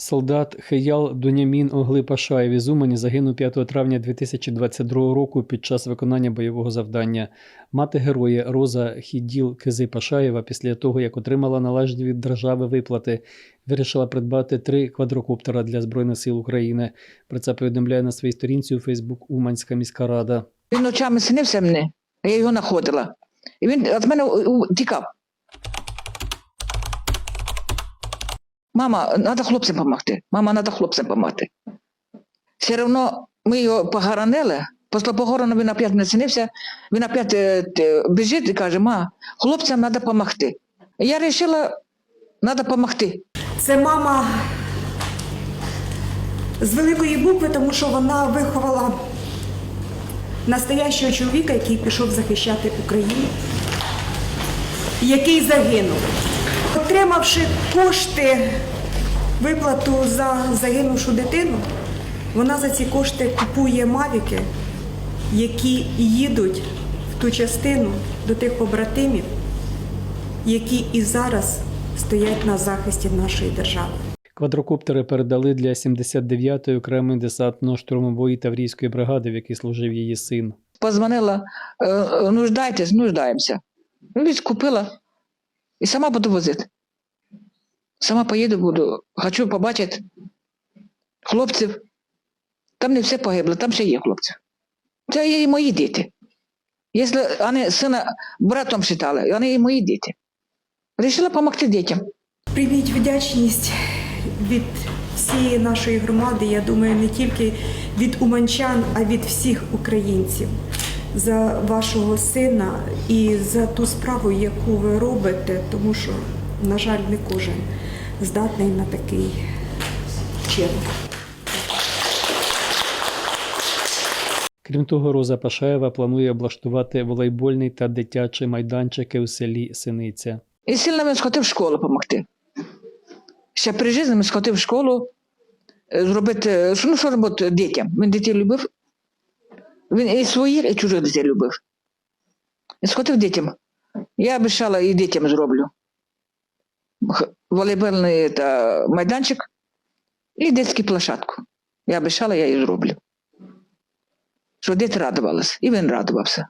Солдат Хеял Дунямін Огли Пашаєв із Умані загинув 5 травня 2022 року під час виконання бойового завдання. Мати героя Роза Хіділ Кизи Пашаєва після того, як отримала належні від держави виплати, вирішила придбати три квадрокоптера для Збройних сил України. Про це повідомляє на своїй сторінці у Фейсбук Уманська міська рада. Він ночами снився мені, а я його знаходила. І він від мене тікав. Мама, треба хлопцям допомогти. Мама, треба хлопцям допомогти. Все одно ми його похоронили. Після похорону він опять не снився, він опять е, біжить і каже, ма, хлопцям треба допомогти. Я вирішила, треба допомогти. Це мама з великої букви, тому що вона виховала настоящого чоловіка, який пішов захищати Україну, який загинув. Отримавши кошти, виплату за загинувшу дитину, вона за ці кошти купує мавіки, які їдуть в ту частину до тих побратимів, які і зараз стоять на захисті нашої держави. Квадрокоптери передали для 79-ї окремої десантно-штурмової таврійської бригади, в якій служив її син. Позвонила, е, е, нуждайтесь, нуждаємося. Ну, і сама буду возити. Сама поїду буду, хочу побачити хлопців. Там не все погибло, там ще є хлопці. Це є і мої діти. Якщо вони сина братом вважали, вони і мої діти. Рішила допомогти дітям. Прийміть вдячність від всієї нашої громади, я думаю, не тільки від уманчан, а від всіх українців за вашого сина і за ту справу, яку ви робите, тому що, на жаль, не кожен здатний на такий вчинок. Крім того, Роза Пашаєва планує облаштувати волейбольний та дитячий майданчики у селі Синиця. І сильно він схотив в школу допомогти. Ще при житті він схотив в школу е, зробити, е, ну, що робити дітям. Він дітей любив. Він і своїх, і чужих дітей любив. І схотив дітям. Я обіцяла і дітям зроблю. Волейбольний та, майданчик і дитську площадку. Я обіцяла, я її зроблю. Що діти радувалися. І він радувався.